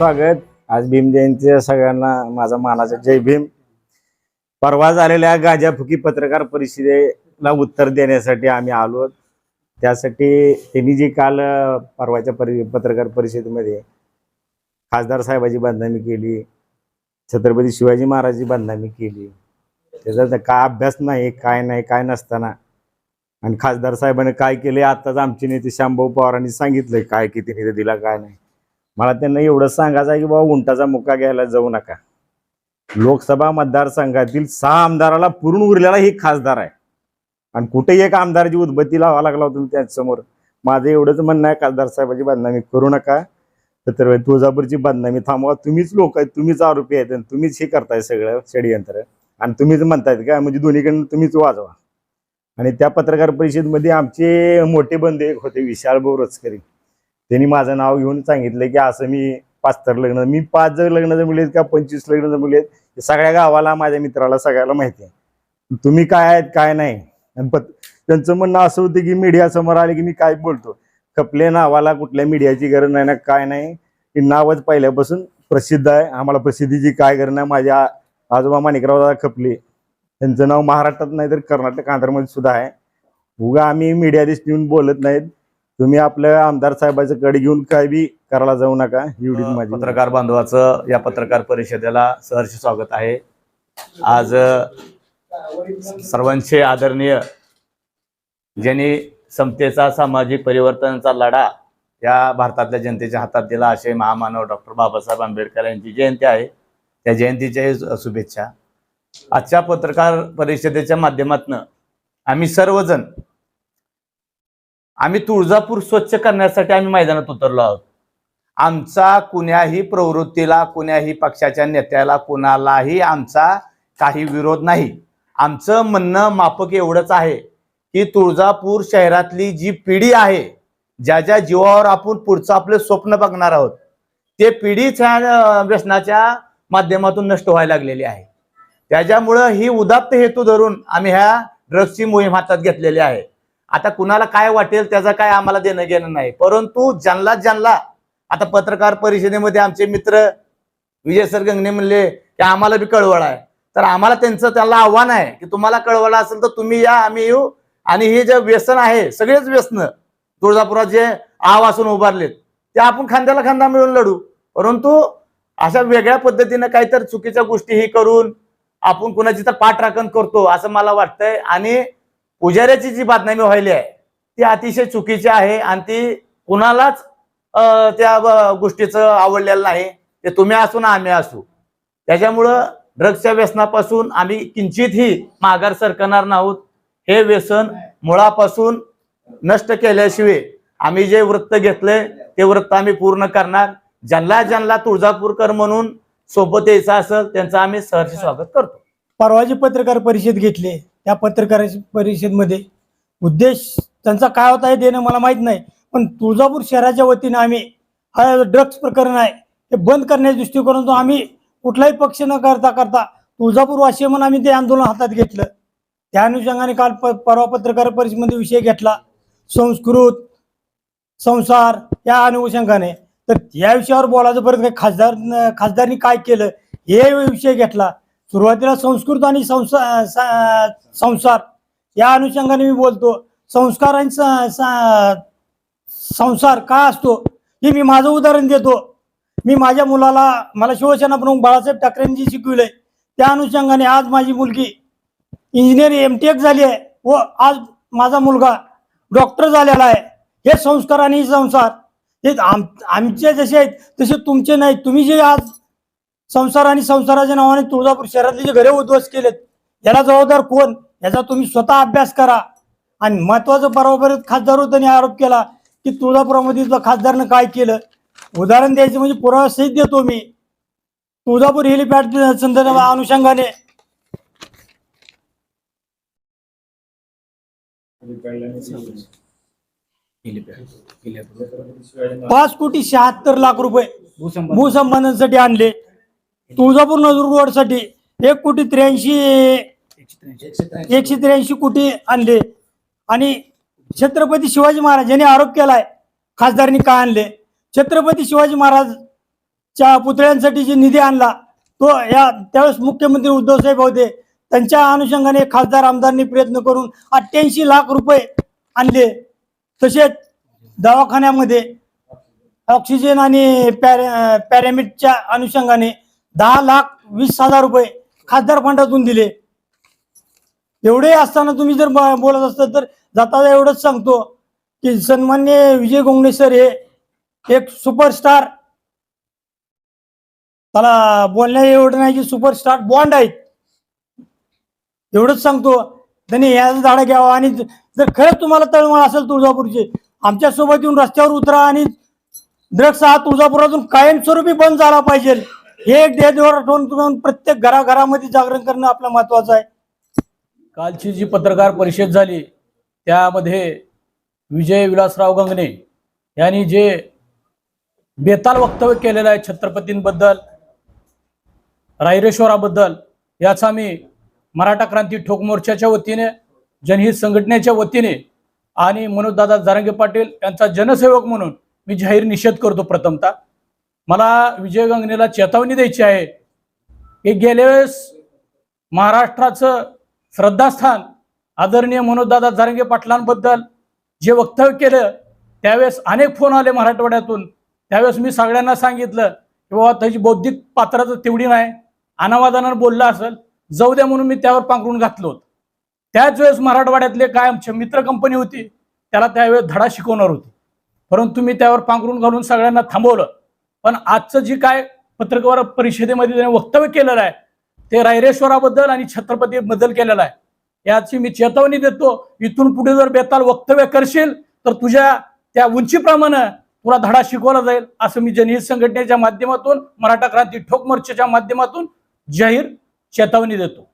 स्वागत. आज भीम जयंती सगळ्यांना माझा मानाचा जय भीम. परवा झालेल्या गाजाफुकी पत्रकार परिषदेला उत्तर देण्यासाठी आम्ही आलो. त्यासाठी त्यांनी जी काल परवाच्या परि पत्रकार परिषदेमध्ये खासदार साहेबाची बदनामी केली छत्रपती शिवाजी महाराजची बदनामी केली. त्याचा तर काय अभ्यास नाही काय नाही काय नसताना. आणि खासदार साहेबांनी काय केले आताच आमचे नेते श्यामभाऊ पवारांनी सांगितलंय काय किती नेते दिला काय नाही. मला त्यांना एवढंच सांगायचं आहे की बाबा उंटाचा मुक्का घ्यायला जाऊ नका. लोकसभा मतदारसंघातील सहा आमदाराला पुरून उरलेला ही खासदार आहे. आणि कुठेही एक आमदाराची उद्बत्ती लावा लागला होता तुम्ही माझं एवढंच म्हणणं आहे खासदार साहेबाची बदनामी करू नका. तर तुळजापूरची बदनामी थांबवा. तुम्हीच लोक आहेत तुम्हीच आरोपी आहेत आणि तुम्हीच हे करताय सगळं षडयंत्र. आणि तुम्हीच म्हणतायत का म्हणजे दोन्हीकडून तुम्हीच वाजवा. आणि त्या पत्रकार परिषदेमध्ये आमचे मोठे बंधू एक होते विशाल बोरचकरी त्यांनी माझं नाव घेऊन सांगितलं की असं मी पाच तर लग्न मी पाच जर लग्न जमले आहेत का पंचवीस लग्न जमले आहेत हे सगळ्या गावाला माझ्या मित्राला सगळ्याला माहिती आहे. तुम्ही काय आहेत काय नाही? आणि त्यांचं म्हणणं असं होतं की मीडिया समोर आले की मी काय बोलतो? खपले नावाला कुठल्या मीडियाची गरज नाही ना काय नाही. की नावच पहिल्यापासून प्रसिद्ध आहे. आम्हाला प्रसिद्धीची काय गरज नाही. माझ्या आजोबा माणिकराव दादा खपले. त्यांचं नाव महाराष्ट्रात नाही तर कर्नाटक आंध्रमध्ये सुद्धा आहे. उगा आम्ही मीडिया येऊन बोलत नाहीत. तुम्ही आपल्या आमदार साहेबाचं कडे घेऊन काय बी करायला जाऊ नका एवढीच माझी. पत्रकार बांधवाचं या पत्रकार परिषदेला सहर्ष स्वागत आहे. आज सर्वांचे आदरणीय ज्यांनी समतेचा सामाजिक परिवर्तनाचा लढा या भारतातल्या जनतेच्या हातात दिला असे महामानव डॉक्टर बाबासाहेब आंबेडकर यांची जयंती आहे. त्या जयंतीच्याही शुभेच्छा. आजच्या पत्रकार परिषदेच्या माध्यमातून आम्ही सर्वजण आम्ही तुळजापूर स्वच्छ करण्यासाठी आम्ही मैदानात उतरलो आहोत. आमचा कुण्याही प्रवृत्तीला कुण्याही पक्षाच्या नेत्याला कुणालाही आमचा काही विरोध नाही. आमचं म्हणणं मापक एवढंच आहे की तुळजापूर शहरातली जी पिढी आहे ज्या ज्या जीवावर आपण पुढचं आपलं स्वप्न बघणार आहोत ते पिढीच ह्या व्यसनाच्या माध्यमातून नष्ट व्हायला लागलेली आहे. त्याच्यामुळं ही उदात्त हेतू धरून आम्ही ह्या ड्रग्सची मोहीम हातात घेतलेली आहे. आता कुणाला काय वाटेल त्याचं काय आम्हाला देणं घेणं नाही. परंतु ज्यांना ज्यांना आता पत्रकार परिषदेमध्ये आमचे मित्र विजय सर गंगणे म्हणले की आम्हाला बी कळवळ आहे. तर आम्हाला त्यांचं त्याला आव्हान आहे की तुम्हाला कळवळ असेल तर तुम्ही या आम्ही येऊ. आणि हे जे व्यसन आहे सगळेच व्यसन तुळजापुरात जे आवासून उभारलेत ते आपण खांद्याला खांदा मिळून लढू. परंतु अशा वेगळ्या पद्धतीनं काहीतरी चुकीच्या गोष्टी ही करून आपण कुणाची तर पाठराखण करतो असं मला वाटतंय. आणि पुजाऱ्याची जी बातमी व्हायली आहे ती अतिशय चुकीची आहे आणि ती कुणालाच त्या गोष्टीचं आवडलेलं नाही. ते तुम्ही असू ना आम्ही असू. त्याच्यामुळं ड्रग्सच्या व्यसनापासून आम्ही किंचितही माघार सरकणार नाहोत. हे व्यसन मुळापासून नष्ट केल्याशिवाय आम्ही जे वृत्त घेतलंय ते वृत्त आम्ही पूर्ण करणार. ज्यांना ज्यांना तुळजापूरकर म्हणून सोबत यायचं असेल त्यांचं आम्ही सहर्ष स्वागत करतो. परवाची पत्रकार परिषद घेतली. त्या पत्रकार परिषदेमध्ये. उद्देश त्यांचा काय होता हे देणं मला माहीत नाही. पण तुळजापूर शहराच्या वतीनं आम्ही हा ड्रग्स प्रकरण आहे हे बंद करण्याच्या दृष्टिकोनातून आम्ही कुठलाही पक्ष न करता करता तुळजापूर वाशी म्हणून आम्ही ते आंदोलन हातात घेतलं. त्या अनुषंगाने काल प परवा पत्रकार परिषदेमध्ये विषय घेतला. संस्कृत संसार या अनुषंगाने. तर या विषयावर बोलायचं परत काही खासदार खासदारनी काय केलं हे विषय घेतला. सुरुवातीला संस्कृत आणि संसा सा- संसार या अनुषंगाने मी बोलतो. संस्कार आणि स- संसार काय असतो हे मी माझं उदाहरण देतो. मी माझ्या मुलाला मला शिवसेना प्रमुख बाळासाहेब ठाकरेंची जी शिकविलंय. त्या अनुषंगाने आज माझी मुलगी इंजिनियर एम टी झाली आहे व आज माझा मुलगा डॉक्टर झालेला आहे. हे संस्कार आणि संसार. हे आम आमचे जसे आहेत तसे तुमचे नाहीत. तुम्ही जे आज संसार आणि संसाराच्या नावाने तुळजापूर शहरातले जे घरे उद्ध्वस्त केलेत याला जबाबदार कोण? याचा तुम्ही स्वतः अभ्यास करा. आणि महत्वाचं परवापर्यंत खासदार आणि आरोप केला की तुळजापुरामध्ये खासदारनं काय केलं? उदाहरण द्यायचं म्हणजे पुरावा सहित देतो मी. तुळजापूर हेलिपॅड संदर्भ अनुषंगाने. पाच कोटी शहात्तर लाख रुपये भूसंबंधांसाठी आणले. तुळजापूर नजर रोडसाठी एक कोटी त्र्याऐंशी एकशे त्र्याऐंशी कोटी आणले. आणि छत्रपती शिवाजी महाराज यांनी आरोप केलाय खासदारांनी काय आणले? छत्रपती शिवाजी महाराजच्या पुतळ्यांसाठी जे निधी आणला तो या त्यावेळेस मुख्यमंत्री उद्धवसाहेब होते. त्यांच्या अनुषंगाने खासदार आमदारांनी प्रयत्न करून अठ्ठ्याऐंशी लाख रुपये आणले. तसेच दवाखान्यामध्ये ऑक्सिजन आणि पॅरे पॅरामिडच्या अनुषंगाने दहा लाख वीस हजार रुपये खासदार फंडातून दिले. एवढे असताना तुम्ही जर बोलत असता तर जाता एवढंच सांगतो की सन्मान्य विजय गोंगणे सर हे एक सुपरस्टार त्याला बोलण्या एवढं नाही की सुपरस्टार बॉन्ड आहेत. एवढंच सांगतो. त्यांनी याच झाडं घ्यावं आणि जर खरंच तुम्हाला तळमळ असेल तुळजापूरची आमच्यासोबत येऊन रस्त्यावर उतरा आणि ड्रग्स हा तुळजापुरातून कायमस्वरूपी बंद झाला पाहिजे. हे एक देहदेवर आठवण करून प्रत्येक घराघरामध्ये जागरण करणं आपलं महत्वाचं आहे. कालची जी पत्रकार परिषद झाली त्यामध्ये विजय विलासराव गंगणे यांनी जे बेताल वक्तव्य केलेलं आहे छत्रपतींबद्दल रायरेश्वराबद्दल याचा मी मराठा क्रांती ठोक मोर्चाच्या वतीने जनहित संघटनेच्या वतीने आणि मनोजदादा जारंगे पाटील यांचा जनसेवक म्हणून मी जाहीर निषेध करतो प्रथमतः. मला विजय गंगनेला चेतावणी द्यायची आहे. की गेल्या वेळेस महाराष्ट्राचं श्रद्धास्थान आदरणीय मनोजदादा जारंगे पाटलांबद्दल जे वक्तव्य केलं त्यावेळेस अनेक फोन आले मराठवाड्यातून. त्यावेळेस मी सगळ्यांना सांगितलं की बाबा त्याची बौद्धिक पात्रता तेवढी नाही. अनावादानं बोललं असेल जाऊ द्या म्हणून मी त्यावर पांघरून घातलं होतं. त्याच वेळेस मराठवाड्यातले काय आमची मित्र कंपनी होती त्याला त्यावेळेस धडा शिकवणार होती. परंतु मी त्यावर पांघरून घालून सगळ्यांना थांबवलं. पण आजचं जी काय पत्रकार परिषदेमध्ये त्याने वक्तव्य केलेलं आहे ते रायरेश्वराबद्दल आणि छत्रपती बद्दल केलेलं आहे. याची मी चेतवणी देतो. इथून पुढे जर बेताल वक्तव्य करशील तर तुझ्या त्या उंचीप्रमाणे तुला धडा शिकवला जाईल असं मी जनहित संघटनेच्या माध्यमातून मराठा क्रांती ठोक मोर्चाच्या माध्यमातून जाहीर चेतावणी देतो.